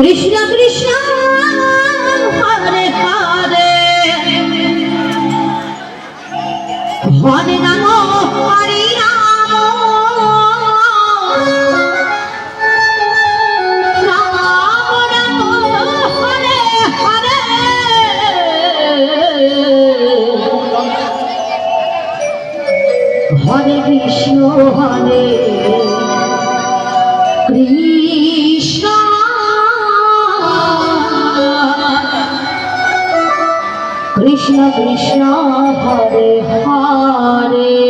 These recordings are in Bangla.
কৃষ্ণ কৃষ্ণ হরে হরে। হরে না কৃষ্ণ কৃষ্ণ হরে হরে।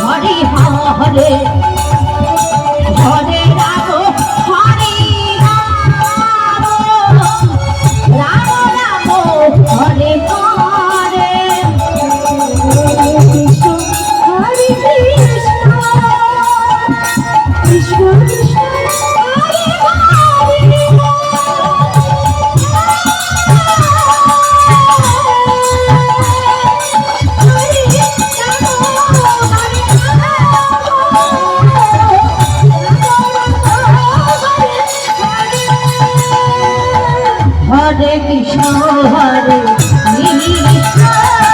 সহারে নিশা